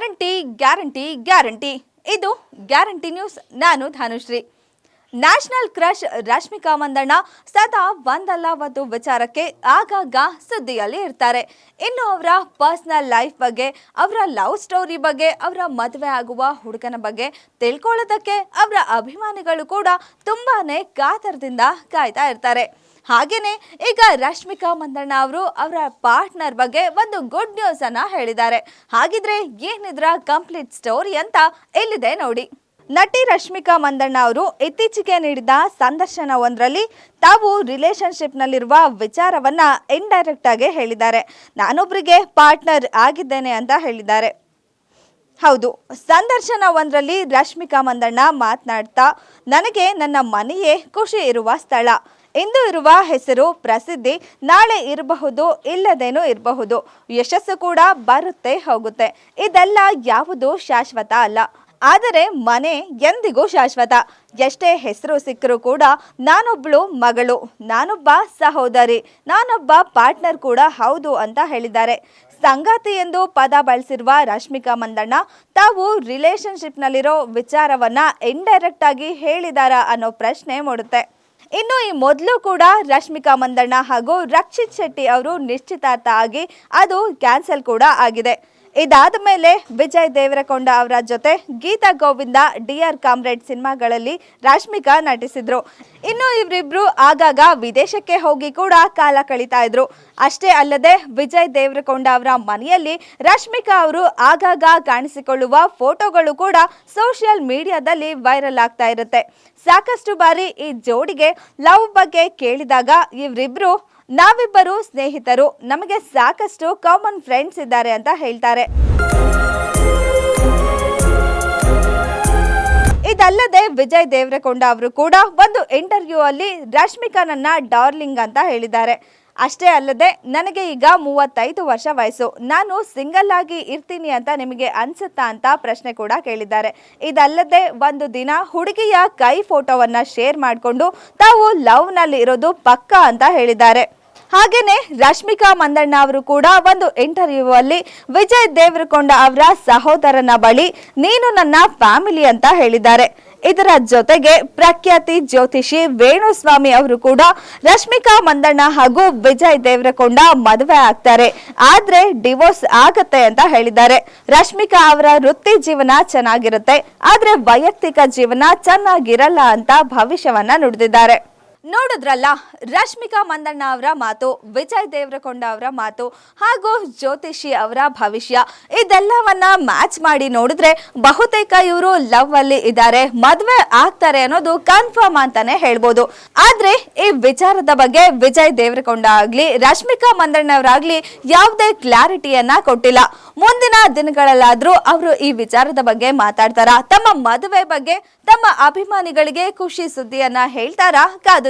Guarantee guarantee guarantee. ಇದು guarantee news. ನಾನು Dhanushree. National crush Rashmika Mandanna ಸದಾ ಒಂದಲ್ಲ ಒಂದು ವಿಚಾರಕ್ಕೆ ಆಗಾಗ ಸುದ್ದಿಯಲ್ಲಿ ಇರ್ತಾರೆ. ಇನ್ನು ಅವರ ಪರ್ಸ್ನಲ್ ಲೈಫ್ ಬಗ್ಗೆ, ಅವರ ಲವ್ ಸ್ಟೋರಿ ಬಗ್ಗೆ, ಅವರ ಮದುವೆ ಆಗುವ ಹುಡುಗನ ಬಗ್ಗೆ ತಿಳ್ಕೊಳ್ಳೋದಕ್ಕೆ ಅವರ ಅಭಿಮಾನಿಗಳು ಕೂಡ ತುಂಬಾ ಕಾತರದಿಂದ ಕಾಯ್ತಾ ಇರ್ತಾರೆ. ಹಾಗೇನೆ ಈಗ ರಶ್ಮಿಕಾ ಮಂದಣ್ಣ ಅವರು ಅವರ ಪಾರ್ಟ್ನರ್ ಬಗ್ಗೆ ಒಂದು ಗುಡ್ ನ್ಯೂಸ್ ಅನ್ನ ಹೇಳಿದ್ದಾರೆ. ಹಾಗಿದ್ರೆ ಏನಿದ್ರ ಕಂಪ್ಲೀಟ್ ಸ್ಟೋರಿ ಅಂತ ಇಲ್ಲಿದೆ ನೋಡಿ. ನಟಿ ರಶ್ಮಿಕಾ ಮಂದಣ್ಣ ಅವರು ಇತ್ತೀಚೆಗೆ ನೀಡಿದ ಸಂದರ್ಶನ ಒಂದರಲ್ಲಿ ತಾವು ರಿಲೇಶನ್ಶಿಪ್ನಲ್ಲಿರುವ ವಿಚಾರವನ್ನ ಇಂಡೈರೆಕ್ಟ್ ಆಗಿ ಹೇಳಿದ್ದಾರೆ. ನಾನೊಬ್ಬರಿಗೆ ಪಾರ್ಟ್ನರ್ ಆಗಿದ್ದೇನೆ ಅಂತ ಹೇಳಿದ್ದಾರೆ. ಹೌದು ಸಂದರ್ಶನ ಒಂದರಲ್ಲಿ ರಶ್ಮಿಕಾ ಮಂದಣ್ಣ ಮಾತನಾಡ್ತಾ, ನನಗೆ ನನ್ನ ಮನೆಯೇ ಖುಷಿ ಇರುವ ಸ್ಥಳ. ಇಂದು ಇರುವ ಹೆಸರು ಪ್ರಸಿದ್ಧಿ ನಾಳೆ ಇರಬಹುದು, ಇಲ್ಲದೇನೂ ಇರಬಹುದು. ಯಶಸ್ಸು ಕೂಡ ಬರುತ್ತೆ, ಹೋಗುತ್ತೆ. ಇದೆಲ್ಲ ಯಾವುದು ಶಾಶ್ವತ ಅಲ್ಲ. ಆದರೆ ಮನೆ ಎಂದಿಗೂ ಶಾಶ್ವತ. ಎಷ್ಟೇ ಹೆಸರು ಸಿಕ್ಕರೂ ಕೂಡ ನಾನೊಬ್ಳು ಮಗಳು, ನಾನೊಬ್ಬ ಸಹೋದರಿ, ನಾನೊಬ್ಬ ಪಾರ್ಟ್ನರ್ ಕೂಡ ಹೌದು ಅಂತ ಹೇಳಿದ್ದಾರೆ. ಸಂಗಾತಿ ಎಂದು ಪದ ಬಳಸಿರುವ ರಶ್ಮಿಕಾ ಮಂದಣ್ಣ ತಾವು ರಿಲೇಶನ್ಶಿಪ್ನಲ್ಲಿರೋ ವಿಚಾರವನ್ನ ಇಂಡೈರೆಕ್ಟ್ ಆಗಿ ಹೇಳಿದಾರಾ ಅನ್ನೋ ಪ್ರಶ್ನೆ ಮೂಡುತ್ತೆ. ಇನ್ನು ಈ ಮೊದಲು ಕೂಡ ರಶ್ಮಿಕಾ ಮಂದಣ್ಣ ಹಾಗೂ ರಕ್ಷಿತ್ ಶೆಟ್ಟಿ ಅವರು ನಿಶ್ಚಿತಾರ್ಥ ಆಗಿ ಅದು ಕ್ಯಾನ್ಸಲ್ ಕೂಡ ಆಗಿದೆ. ಇದಾದ ಮೇಲೆ ವಿಜಯ್ ದೇವರಕೊಂಡ ಅವರ ಜೊತೆ Geetha Govinda dear comrade ಸಿನಿಮಾಗಳಲ್ಲಿ ರಶ್ಮಿಕಾ ನಟಿಸಿದ್ರು. ಇನ್ನು ಇವರಿಬ್ರು ಆಗಾಗ ವಿದೇಶಕ್ಕೆ ಹೋಗಿ ಕೂಡ ಕಾಲ ಕಳೀತಾ ಇದ್ರು. ಅಷ್ಟೇ ಅಲ್ಲದೆ ವಿಜಯ್ ದೇವರಕೊಂಡ ಅವರ ಮನೆಯಲ್ಲಿ ರಶ್ಮಿಕಾ ಅವರು ಆಗಾಗ ಕಾಣಿಸಿಕೊಳ್ಳುವ ಫೋಟೋಗಳು ಕೂಡ ಸೋಷಿಯಲ್ ಮೀಡಿಯಾದಲ್ಲಿ ವೈರಲ್ ಆಗ್ತಾ ಇರುತ್ತೆ. ಸಾಕಷ್ಟು ಬಾರಿ ಈ ಜೋಡಿಗೆ ಲವ್ ಬಗ್ಗೆ ಕೇಳಿದಾಗ ಇವರಿಬ್ರು ನಾವಿಬ್ಬರು ಸ್ನೇಹಿತರು, ನಮಗೆ ಸಾಕಷ್ಟು ಕಾಮನ್ ಫ್ರೆಂಡ್ಸ್ ಇದ್ದಾರೆ ಅಂತ ಹೇಳ್ತಾರೆ. ಇದಲ್ಲದೆ ವಿಜಯ್ ದೇವರಕೊಂಡ ಅವರು ಕೂಡ ಒಂದು ಇಂಟರ್ವ್ಯೂ ಅಲ್ಲಿ ರಶ್ಮಿಕಾ ನನ್ನ ಡಾರ್ಲಿಂಗ್ ಅಂತ ಹೇಳಿದ್ದಾರೆ. ಅಷ್ಟೇ ಅಲ್ಲದೆ, ನನಗೆ ಈಗ ಮೂವತ್ತೈದು ವರ್ಷ ವಯಸ್ಸು. ನಾನು ಸಿಂಗಲ್ ಆಗಿ ಇರ್ತೀನಿ ಅಂತ ನಿಮಗೆ ಅನ್ಸುತ್ತಾ ಅಂತ ಪ್ರಶ್ನೆ ಕೂಡ ಕೇಳಿದ್ದಾರೆ. ಇದಲ್ಲದೆ ಒಂದು ದಿನ ಹುಡುಗಿಯ ಕೈ ಫೋಟೋವನ್ನ ಶೇರ್ ಮಾಡಿಕೊಂಡು, ತಾವು ಲವ್ನಲ್ಲಿ ಇರೋದು ಪಕ್ಕ ಅಂತ ಹೇಳಿದ್ದಾರೆ. ಹಾಗೇನೆ ರಶ್ಮಿಕಾ ಮಂದಣ್ಣ ಅವರು ಕೂಡ ಒಂದು ಇಂಟರ್ವ್ಯೂ ಅಲ್ಲಿ ವಿಜಯ್ ದೇವರಕೊಂಡ ಅವರ ಸಹೋದರನ ಬಳಿ ನೀನು ನನ್ನ ಫ್ಯಾಮಿಲಿ ಅಂತ ಹೇಳಿದ್ದಾರೆ. ಇದರ ಜೊತೆಗೆ ಪ್ರಖ್ಯಾತಿ ಜ್ಯೋತಿಷಿ ವೇಣುಸ್ವಾಮಿ ಅವರು ಕೂಡ ರಶ್ಮಿಕಾ ಮಂದಣ್ಣ ಹಾಗೂ ವಿಜಯ್ ದೇವರಕೊಂಡ ಮದುವೆ ಆಗ್ತಾರೆ. ಆದ್ರೆ ಡಿವೋರ್ಸ್ ಆಗತ್ತೆ ಅಂತ ಹೇಳಿದ್ದಾರೆ. ರಶ್ಮಿಕಾ ಅವರ ವೃತ್ತಿ ಜೀವನ ಚೆನ್ನಾಗಿರುತ್ತೆ, ಆದ್ರೆ ವೈಯಕ್ತಿಕ ಜೀವನ ಚೆನ್ನಾಗಿರಲ್ಲ ಅಂತ ಭವಿಷ್ಯವನ್ನ ನುಡಿದಿದ್ದಾರೆ. ನೋಡಿದ್ರಲ್ಲ, ರಶ್ಮಿಕಾ ಮಂದಣ್ಣ ಅವರ ಮಾತು, ವಿಜಯ್ ದೇವರಕೊಂಡ ಅವರ ಮಾತು, ಹಾಗೂ ಜ್ಯೋತಿಷಿ ಅವರ ಭವಿಷ್ಯ, ಇದೆಲ್ಲವನ್ನ ಮ್ಯಾಚ್ ಮಾಡಿ ನೋಡಿದ್ರೆ ಬಹುತೇಕ ಇವರು ಲವ್ ಅಲ್ಲಿ ಇದ್ದಾರೆ, ಮದುವೆ ಆಗ್ತಾರೆ ಅನ್ನೋದು ಕನ್ಫರ್ಮ್ ಅಂತಾನೆ ಹೇಳ್ಬೋದು. ಆದ್ರೆ, ಈ ವಿಚಾರದ ಬಗ್ಗೆ ವಿಜಯ್ ದೇವರಕೊಂಡ ಆಗ್ಲಿ, ರಶ್ಮಿಕಾ ಮಂದಣ್ಣ ಅವರಾಗ್ಲಿ ಯಾವುದೇ ಕ್ಲಾರಿಟಿಯನ್ನ ಕೊಟ್ಟಿಲ್ಲ. ಮುಂದಿನ ದಿನಗಳಲ್ಲಾದ್ರೂ ಅವರು ಈ ವಿಚಾರದ ಬಗ್ಗೆ ಮಾತಾಡ್ತಾರ? ತಮ್ಮ ಮದುವೆ ಬಗ್ಗೆ, ತಮ್ಮ ಅಭಿಮಾನಿಗಳಿಗೆ ಖುಷಿ ಸುದ್ದಿಯನ್ನ ಹೇಳ್ತಾರಾ? ಕಾದು